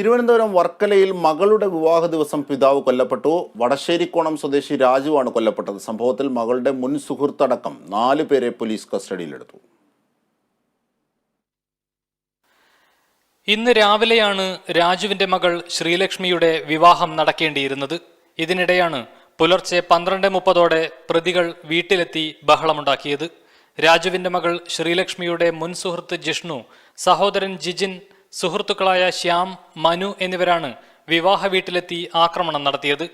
തിരുവനന്തപുരം വർക്കലയിൽ മകളുടെ വിവാഹ ദിവസം പിതാവ് കൊല്ലപ്പെട്ടു. വടശ്ശേരിക്കോണം സ്വദേശി രാജുവാണ് കൊല്ലപ്പെട്ടത്. സംഭവത്തിൽ മകളുടെ മുൻ സുഹൃത്തടക്കം നാല് പേരെ പോലീസ് കസ്റ്റഡിയിലെടുത്തു. ഇന്ന് രാവിലെയാണ് രാജുവിന്റെ മകൾ ശ്രീലക്ഷ്മിയുടെ വിവാഹം നടക്കേണ്ടിയിരുന്നത്. ഇതിനിടെയാണ് പുലർച്ചെ പന്ത്രണ്ട് മുപ്പതോടെ പ്രതികൾ വീട്ടിലെത്തി ബഹളമുണ്ടാക്കിയത്. രാജുവിന്റെ മകൾ ശ്രീലക്ഷ്മിയുടെ മുൻ സുഹൃത്ത് ജിഷ്ണു സഹോദരൻ ജിജിൻ സുഹൃത്തുക്കളായ ശ്യാം മനു എന്നിവരാണ് വിവാഹ വീട്ടിലെത്തി ആക്രമണം നടത്തിയത്.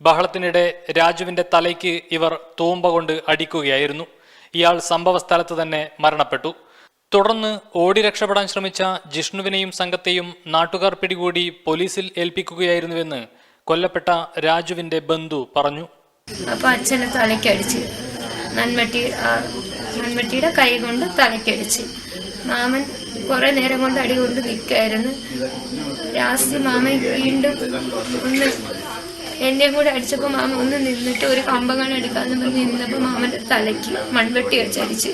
ബഹളത്തിനിടെ രാജുവിന്റെ തലയ്ക്ക് ഇവർ തൂമ്പ കൊണ്ട് അടിക്കുകയായിരുന്നു. ഇയാൾ സംഭവ സ്ഥലത്ത് തന്നെ മരണപ്പെട്ടു. തുടർന്ന് ഓടി രക്ഷപ്പെടാൻ ശ്രമിച്ച ജിഷ്ണുവിനെയും സംഘത്തെയും നാട്ടുകാർ പിടികൂടി പോലീസിൽ ഏൽപ്പിക്കുകയായിരുന്നുവെന്ന് കൊല്ലപ്പെട്ട രാജുവിന്റെ ബന്ധു പറഞ്ഞു. അപ്പൊ അച്ഛനെ തലയ്ക്ക് അടിച്ച് ആ മൺവെട്ടിയുടെ കൈ കൊണ്ട് തലയ്ക്കടിച്ച് മാമൻ കുറെ നേരം കൊണ്ട് അടി കൊണ്ട് നിൽക്കായിരുന്നു ലാസ്റ്റ് മാമൻ വീണ്ടും ഒന്ന് എന്നെയും കൂടെ അടിച്ചപ്പോൾ മാമ ഒന്ന് നിന്നിട്ട് ഒരു കമ്പങ്ങൾ എടുക്കാന്ന് പറഞ്ഞ് നിന്നപ്പോൾ മാമന്റെ തലയ്ക്ക് മൺവെട്ടി വെച്ചടിച്ച്.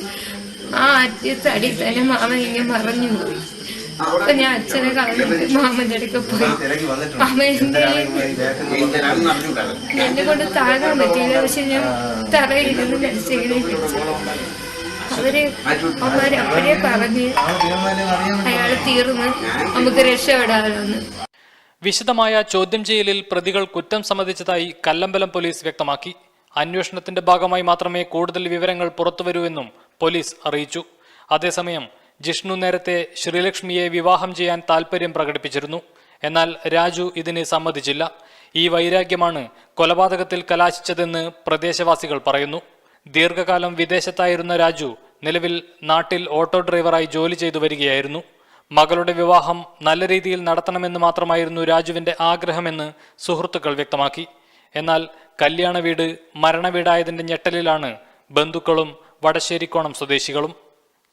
ആ ആദ്യത്തെ അടി തന്നെ മാമൻ ഇങ്ങനെ മറഞ്ഞു പോയി അപ്പൊ ഞാൻ അച്ഛനെ കളഞ്ഞിട്ട് മാമന്റെ അടുക്ക പോയി. മാമ എന്നെ എന്നെ കൊണ്ട് താങ്ങാൻ പറ്റിയില്ല. പക്ഷെ ഞാൻ തറയിരുന്ന് മരിച്ചെങ്ങനെ പിടിച്ചു അവർ അവർ അപ്പോഴേ പറഞ്ഞ് അയാൾ തീർന്ന് നമുക്ക് രക്ഷപ്പെടാമെന്ന് വിശദമായ ചോദ്യം ചെയ്യലിൽ പ്രതികൾ കുറ്റം സമ്മതിച്ചതായി കല്ലമ്പലം പോലീസ് വ്യക്തമാക്കി. അന്വേഷണത്തിന്റെ ഭാഗമായി മാത്രമേ കൂടുതൽ വിവരങ്ങൾ പുറത്തുവരൂ എന്നും പോലീസ് അറിയിച്ചു. അതേസമയം ജിഷ്ണു നേരത്തെ ശ്രീലക്ഷ്മിയെ വിവാഹം ചെയ്യാൻ താൽപര്യം പ്രകടിപ്പിച്ചിരുന്നു. എന്നാൽ രാജു ഇതിന് സമ്മതിച്ചില്ല. ഈ വൈരാഗ്യമാണ് കൊലപാതകത്തിൽ കലാശിച്ചതെന്ന് പ്രദേശവാസികൾ പറയുന്നു. ദീർഘകാലം വിദേശത്തായിരുന്ന രാജു നിലവിൽ നാട്ടിൽ ഓട്ടോ ഡ്രൈവറായി ജോലി ചെയ്തു വരികയായിരുന്നു. മകളുടെ വിവാഹം നല്ല രീതിയിൽ നടത്തണമെന്ന് മാത്രമായിരുന്നു രാജുവിന്റെ ആഗ്രഹമെന്ന് സുഹൃത്തുക്കൾ വ്യക്തമാക്കി. എന്നാൽ കല്യാണ വീട് മരണവീടായതിന്റെ ഞെട്ടലിലാണ് ബന്ധുക്കളും വടശ്ശേരിക്കോണം സ്വദേശികളും